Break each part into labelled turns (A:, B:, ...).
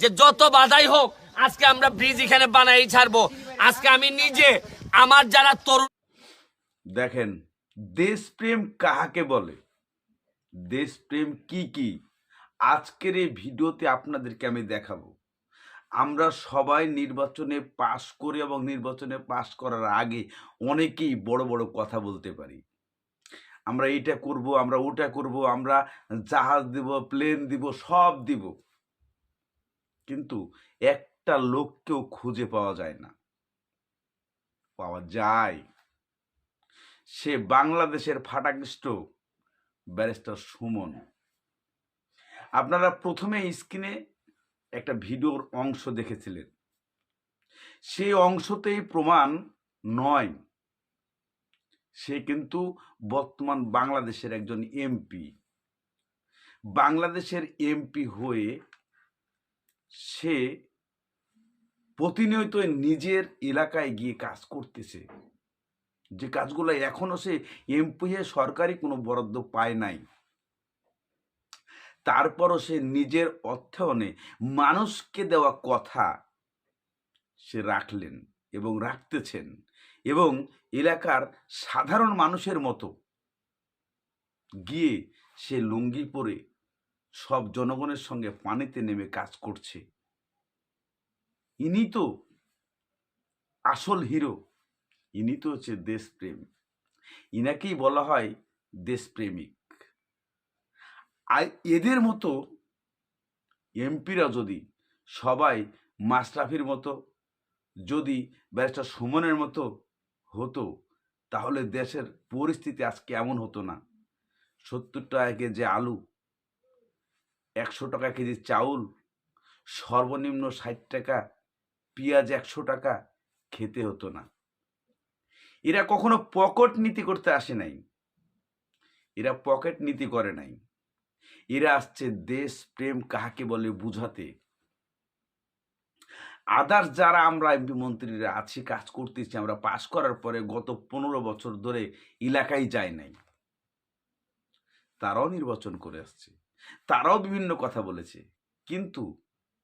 A: যে যত বাধাই হোক, আজকে আমরা ব্রিজ এখানে বানাই ছাড়বো। আজকে আমি নিজে, আমার যারা তরুণ
B: দেখেন, দেশপ্রেম কাহাকে বলে? দেশপ্রেম কি কি? আজকের এই ভিডিওতে আপনাদেরকে আমি দেখাবো। আমরা সবাই নির্বাচনে পাশ করে এবং নির্বাচনে পাশ করার আগে অনেকেই বড় বড় কথা বলতে পারি। আমরা এটা করব, আমরা ওটা করব, আমরা জাহাজ দিব প্লেন দিব, সব দিব। কিন্তু একটা লোককেও খুঁজে পাওয়া যায় না। পাওয়া যায়। সে বাংলাদেশের ফাটাকৃষ্ট ব্যারিস্টার সুমন। আপনারা প্রথমে স্ক্রিনে একটা ভিডিওর অংশ দেখেছিলেন। সেই অংশতেই প্রমাণ নয়। সে কিন্তু বর্তমান বাংলাদেশের একজন এমপি। বাংলাদেশের এমপি হয়ে সে প্রতিনিয়ত নিজের এলাকায় গিয়ে কাজ করতেছে। যে কাজগুলো এখনও সে এমপি সরকারি কোনো বরাদ্দ পায় নাই। তারপরও সে নিজের অর্থায়নে মানুষকে দেওয়া কথা সে রাখলেন এবং রাখতেছেন এবং এলাকার সাধারণ মানুষের মতো গিয়ে সে লুঙ্গি পরে সব জনগণের সঙ্গে পানিতে নেমে কাজ করছে। ইনি তো আসল হিরো। ইনি তো হচ্ছে দেশপ্রেম। ইনাকেই বলা হয় দেশপ্রেমিক। আর এদের মতো এমপিরা যদি, সবাই মাশরাফির মতো, যদি ব্যারিস্টার সুমনের মতো হতো, তাহলে দেশের পরিস্থিতি আজকে এমন হতো না? সত্তর টাকা যে আলু একশো টাকা কেজি চাউল, সর্বনিম্ন ষাট টাকা, পেঁয়াজ একশো টাকা, খেতে হতো না। এরা কখনো পকেট নীতি করতে আসে নাই। এরা পকেট নীতি করে নাই। এরা আসছে দেশ, প্রেম কাহাকে বলে বুঝাতে। আদার্স যারা আমরা এমপি মন্ত্রীরা আছি, কাজ করতেছি, আমরা পাশ করার পরে গত পনেরো বছর ধরে এলাকায় যায় নাই। তারাও নির্বাচন করে আসছে। তারাও বিভিন্ন কথা বলেছে। কিন্তু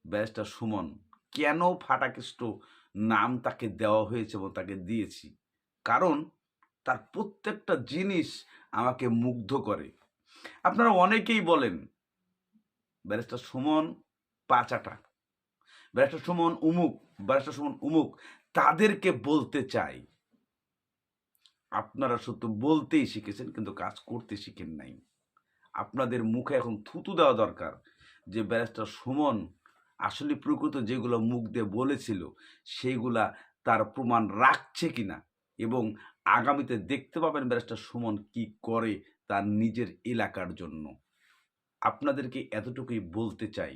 B: ব্যারিস্টার সুমন, কেন ফাটাকেষ্ট নাম তাকে দেওয়া হয়েছে এবং তাকে দিয়েছি? কারণ তার প্রত্যেকটা জিনিস আমাকে মুগ্ধ করে। আপনারা অনেকেই বলেন, ব্যারিস্টার সুমন পাচাটা, ব্যারিস্টার সুমন উমুক, ব্যারিস্টার সুমন উমুক, তাদেরকে বলতে চাই। আপনারা শুধু বলতেই শিখেছেন, কিন্তু কাজ করতে শিখেন নাই। আপনাদের মুখে এখন থুতু দেওয়া দরকার যে ব্যারিস্টার সুমন আসলে প্রকৃত যেগুলো মুখ দিয়ে বলেছিল, সেইগুলা তার প্রমাণ রাখছে কিনা এবং আগামীতে দেখতে পাবেন ব্যারিস্টার সুমন কি করে তার নিজের এলাকার জন্য। আপনাদেরকে এতটুকুই বলতে চাই।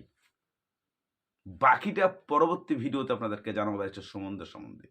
B: বাকিটা পরবর্তী ভিডিওতে আপনাদেরকে জানাব ব্যারিস্টার সুমনদের সম্বন্ধে।